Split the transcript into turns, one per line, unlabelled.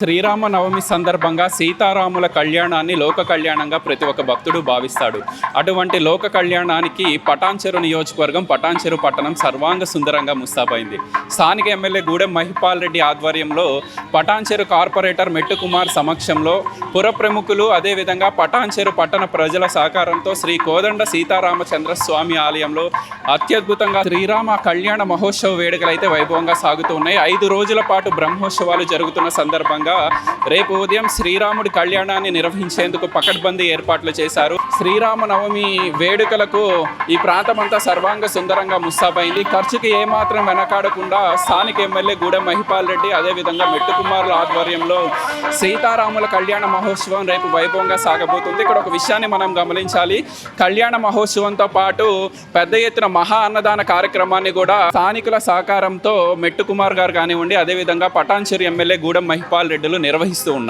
శ్రీరామ నవమి సందర్భంగా సీతారాముల కళ్యాణాన్ని లోక కళ్యాణంగా ప్రతి ఒక్క భక్తుడు భావిస్తాడు. అటువంటి లోక కళ్యాణానికి పటాన్చెరు నియోజకవర్గం పటాన్చెరు పట్టణం సర్వాంగ సుందరంగా ముస్తాబైంది. స్థానిక ఎమ్మెల్యే గూడెం మహిపాల్ రెడ్డి ఆధ్వర్యంలో పటాన్చెరు కార్పొరేటర్ మెట్టుకుమార్ సమక్షంలో పుర ప్రముఖులు అదేవిధంగా పటాన్చెరు పట్టణ ప్రజల సహకారంతో శ్రీ కోదండ సీతారామచంద్ర స్వామి ఆలయంలో అత్యద్భుతంగా శ్రీరామ కళ్యాణ మహోత్సవ వేడుకలు అయితే వైభవంగా సాగుతూ ఉన్నాయి. ఐదు రోజుల పాటు బ్రహ్మోత్సవాలు జరుగుతున్న సందర్భంగా రేపు ఉదయం శ్రీరాముడి కళ్యాణాన్ని నిర్వహించేందుకు పకడ్బందీ ఏర్పాట్లు చేశారు. శ్రీరామ నవమి వేడుకలకు ఈ ప్రాంతమంతా సర్వాంగ సుందరంగా ముస్తాబైంది ఖర్చుకి ఏమాత్రం వెనకాడకుండా స్థానిక ఎమ్మెల్యే గూడెం మహిపాల్ రెడ్డి అదేవిధంగా మెట్టుకుమారుల ఆధ్వర్యంలో సీతారాముల కళ్యాణ మహోత్సవం రేపు వైభవంగా సాగబోతుంది. ఇక్కడ ఒక విషయాన్ని మనం గమనించాలి. కళ్యాణ మహోత్సవంతో పాటు పెద్ద ఎత్తున మహా అన్నదాన కార్యక్రమాన్ని కూడా స్థానికుల సహకారంతో మెట్టు కుమార్ గారు కానివ్వండి అదేవిధంగా పటాన్చేరి ఎమ్మెల్యే గూడెం మహిపాల్ రెడ్డిలు నిర్వహిస్తూ ఉన్నారు.